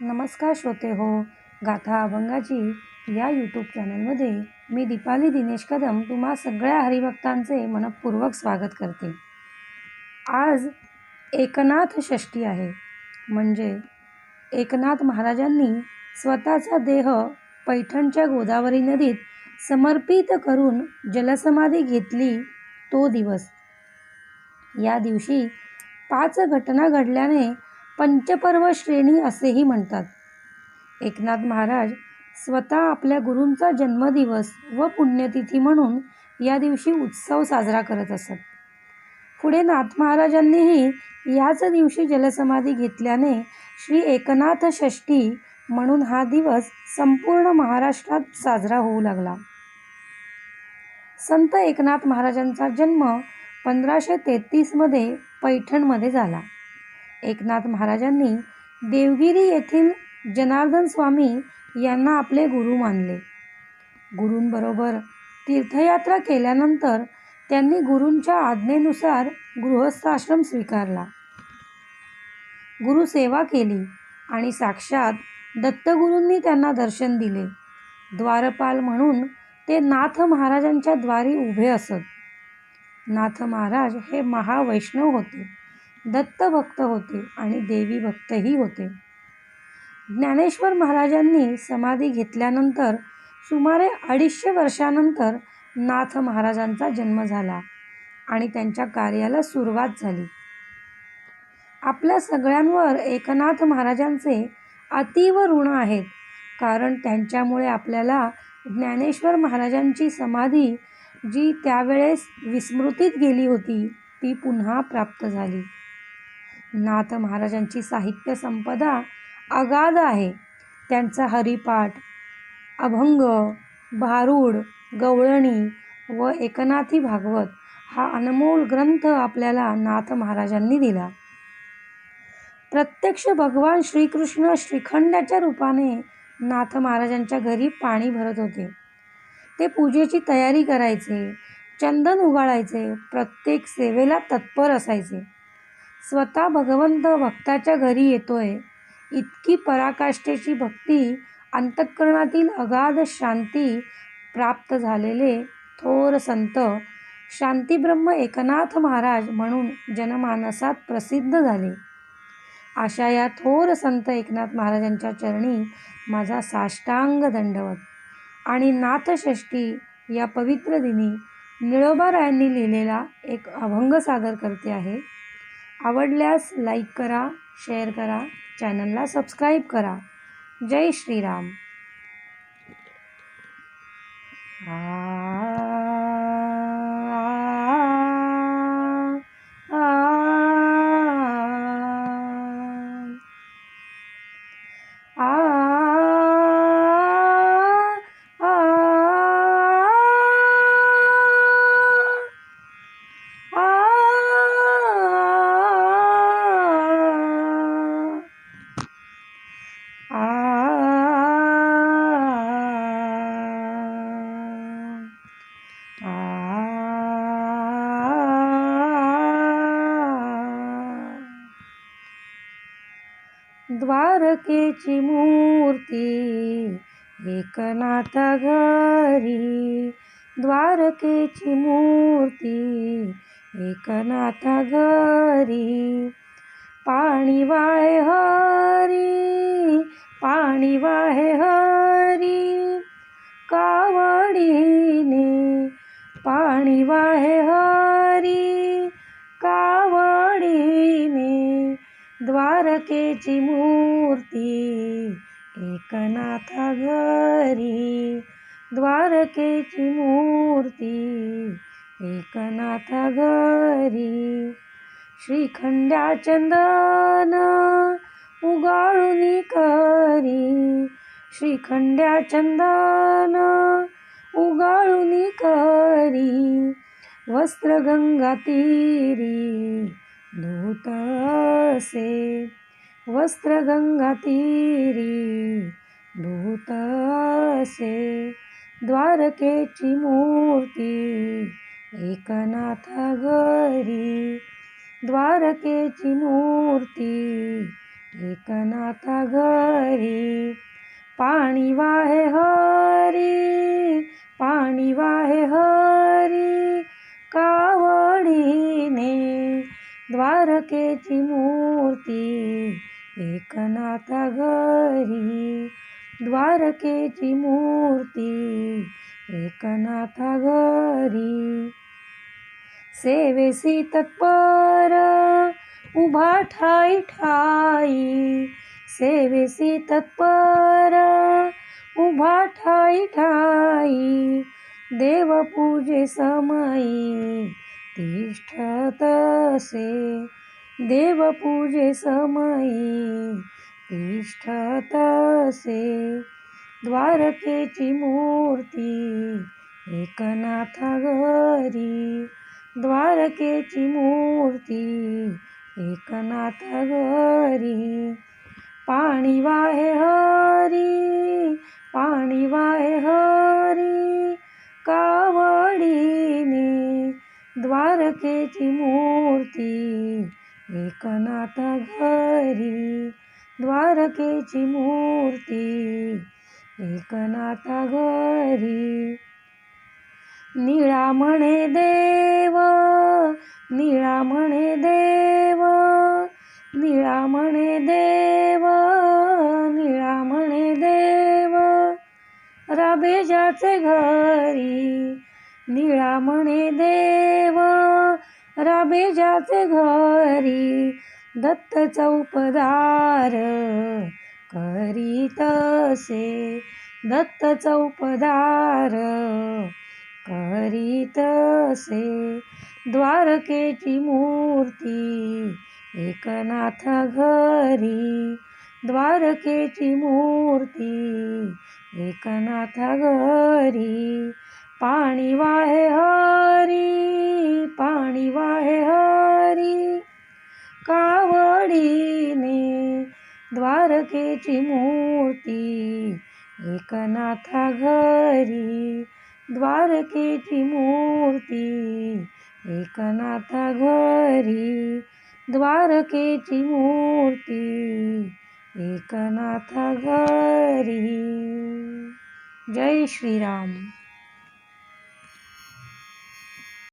नमस्कार श्रोते हो गाथा अभंगाची या यूट्यूब चॅनलमध्ये मी दीपाली दिनेश कदम तुम्हा सगळ्या हरिभक्तांचे मनपूर्वक स्वागत करते. आज एकनाथ षष्ठी आहे. म्हणजे एकनाथ महाराजांनी स्वतःचा देह पैठणच्या गोदावरी नदीत समर्पित करून जलसमाधी घेतली तो दिवस. या दिवशी पाच घटना घडल्याने पंचपर्व श्रेणी असेही म्हणतात. एकनाथ महाराज स्वतः आपल्या गुरूंचा जन्मदिवस व पुण्यतिथी म्हणून या दिवशी उत्सव साजरा करत असत. पुढे नाथ महाराजांनीही याच दिवशी जलसमाधी घेतल्याने श्री एकनाथ षष्ठी म्हणून हा दिवस संपूर्ण महाराष्ट्रात साजरा होऊ लागला. संत एकनाथ महाराजांचा जन्म पंधराशे तेहतीसमध्ये पैठणमध्ये झाला. एकनाथ महाराजांनी देवगिरी येथील जनार्दन स्वामी यांना आपले गुरु मानले. गुरूंबरोबर तीर्थयात्रा केल्यानंतर त्यांनी गुरूंच्या आज्ञेनुसार गृहस्थाश्रम स्वीकारला. गुरुसेवा केली आणि साक्षात दत्तगुरूंनी त्यांना दर्शन दिले. द्वारपाल म्हणून ते नाथ महाराजांच्या द्वारी उभे असत. नाथ महाराज हे महावैष्णव होते. दत्तभक्त होते आणि देवी भक्तही होते. ज्ञानेश्वर महाराजांनी समाधी घेतल्यानंतर सुमारे अडीचशे वर्षानंतर नाथ महाराजांचा जन्म झाला आणि त्यांच्या कार्याला सुरुवात झाली. आपल्या सगळ्यांवर एकनाथ महाराजांचे अतीव ऋण आहेत कारण त्यांच्यामुळे आपल्याला ज्ञानेश्वर महाराजांची समाधी जी त्यावेळेस विस्मृतीत गेली होती ती पुन्हा प्राप्त झाली. नाथ महाराजांची साहित्य संपदा अगाध आहे. त्यांचा हरिपाठ अभंग भारूड गवळणी व एकनाथी भागवत हा अनमोल ग्रंथ आपल्याला नाथ महाराजांनी दिला. प्रत्यक्ष भगवान श्रीकृष्ण श्रीखंडाच्या रूपाने नाथ महाराजांच्या घरी पाणी भरत होते. ते पूजेची तयारी करायचे चंदन उगाळायचे प्रत्येक सेवेला तत्पर असायचे. स्वतः भगवंत भक्ताच्या घरी येतोय. इतकी पराकाष्ठेची भक्ती अंतःकरणातील अगाध शांती प्राप्त झालेले थोर संत शांतीब्रह्म एकनाथ महाराज म्हणून जनमानसात प्रसिद्ध झाले. अशा या थोर संत एकनाथ महाराजांच्या चरणी माझा साष्टांग दंडवत आणि नाथषष्ठी या पवित्र दिनी निळोबारायांनी लिहिलेला एक अभंग सादर करते आहे. आवडल्यास लाईक करा शेअर करा चॅनलला सबस्क्राईब करा. जय श्रीराम. द्वारकेची मूर्ती एकनाथ घरी. द्वारकेची मूर्ती एकनाथ घरी. पाणी वाहे हरी पाणी वाहे हरी. द्वारकेची मूर्ती एकनाथा घरी. द्वारकेची मूर्ती एकनाथा घरी. श्रीखंड्या चंदन उगाळूनी करी. श्रीखंड्या चंदन उगाळूनी करी. वस्त्रगंगा तीरी धूत असे वस्त्रगंगा तीरी धूत असे द्वारकेची मूर्ती एकनाथ घरी द्वारकेची मूर्ती एकनाथा घरी ची मूर्ती एकनाथा घरी. द्वारकेची मूर्ती एकनाथा घरी. सेवेसी तत्पर उभा ठाई ठाई. सेवेसी तत्पर उभा ठाई ठाई. देवपूजे समयी तिष्ठतसे देवपूजे समयी तिष्ठतसे द्वारकेची मूर्ती एकनाथा घरी. द्वारकेची मूर्ती एकनाथ घरी. पाणी वाहे हरी पाणी वाहे हरी. कावडीने द्वारकेची मूर्ती एकनाथा घरी द्वारकेची मूर्ती. एकनाथा घरी. निळा म्हणे देव निळा म्हणे देव निळा म्हणे देव निळा म्हणे देव. राबेजाचे घरी निळा म्हणे देव. बेजाचे घरी दत्त चौपदार करीतसे दत्त चौपदार करीतसे द्वारकेची मूर्ती एकनाथ घरी. द्वारकेची मूर्ती एकनाथ घरी. पाणी वाहे हरी पाणी वाहे द्वारकेची मूर्ती. एकनाथा घरी द्वारकेची मूर्ती. एकनाथा घरी द्वारकेची मूर्ती. एकनाथा घरी. जय श्रीराम.